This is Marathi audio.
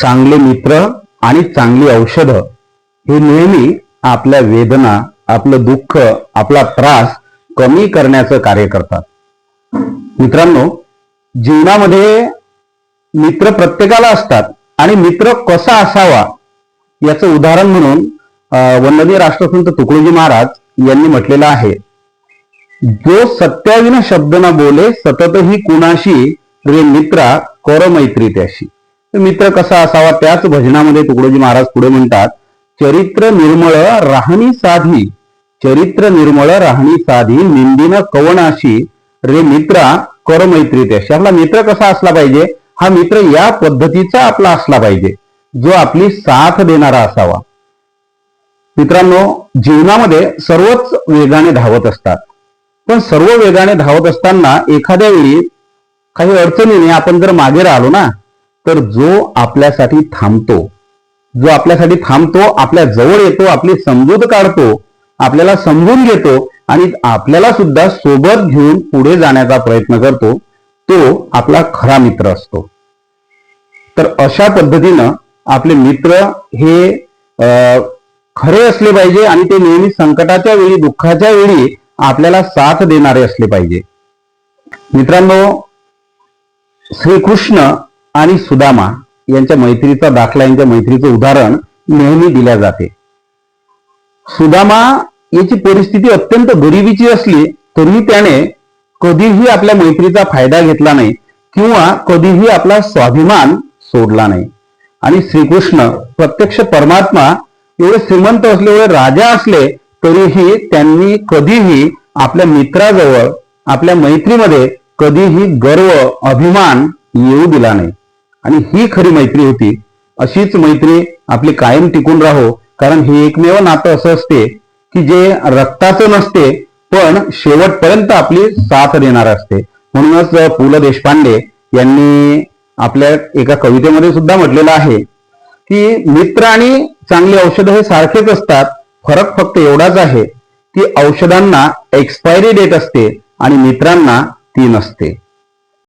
चांगले मित्र आणि चांगली औषधं हे नेहमी आपल्या वेदना आपलं दुःख आपला त्रास कमी करण्याचं कार्य करतात. मित्रांनो जीवनामध्ये मित्र प्रत्येकाला असतात आणि मित्र कसा असावा याचं उदाहरण म्हणून अं, वंदनीय राष्ट्रसंत तुकडोजी महाराज यांनी म्हटलेलं आहे. जो सत्याविना शब्द ना बोले सततही कुणाशी रे मित्रा कर मैत्री त्याशी मित्र कसा असावा? त्याच भजनामध्ये तुकडोजी महाराज पुढे म्हणतात चरित्र निर्मळ राहणी साधी चरित्र निर्मळ राहणी साधी निंदीन कवनाशी रे मित्रा कर मैत्री त्याशी आपला मित्र कसा असला पाहिजे? हा मित्र या पद्धतीचा आपला असला पाहिजे जो आपली साथ देणारा असावा. मित्रांनो जीवनामध्ये सर्वच वेगाने धावत असतात. पण सर्व वेगाने धावत असताना एखाद्या वेळी काही अडचणीने आपण जर मागे राहिलो ना तर जो आपल्यासाठी थांबतो जो आपल्यासाठी थांबतो आपल्या जवळ येतो आपली समजूत काढतो आपल्याला समजून घेतो आणि आपल्याला सुद्धा सोबत घेऊन पुढे जाण्याचा प्रयत्न करतो तो आपला खरा मित्र असतो. तर अशा पद्धतीनं आपले मित्र हे अं, खरे असले पाहिजे आणि ते नेहमी संकटाच्या वेळी दुःखाच्या वेळी आपल्याला साथ देणारे असले पाहिजे. मित्रांनो श्रीकृष्ण आणि सुदामा यांच्या मैत्रीचा दाखला यांच्या मैत्रीचं उदाहरण नेहमी दिल्या जाते. सुदामा याची परिस्थिती अत्यंत गरिबीची असली तरी त्याने कधीही आपल्या मैत्रीचा फायदा घेतला नाही किंवा कधीही आपला स्वाभिमान सोडला नाही. आणि श्रीकृष्ण प्रत्यक्ष परमात्मा एवढे श्रीमंत असले एवढे राजा असले तरीही त्यांनी कधीही आपल्या मित्राजवळ आपल्या मैत्रीमध्ये कधीही गर्व अभिमान येऊ दिला नाही. आणि ही खरी मैत्री होती. अशीच मैत्री आपली कायम टिकून राहो. कारण हे एकमेव नातं असं असते की जे रक्ताचं नसते पण शेवटपर्यंत आपली साथ देणार असते. म्हणूनच पु ल देशपांडे यांनी आपल्या एका कवितेमध्ये सुद्धा म्हटलेलं आहे की मित्र आणि चांगली औषधं हे सारखेच असतात. फरक फक्त एवढाच आहे की औषधांना एक्सपायरी डेट असते आणि मित्रांना ती नसते.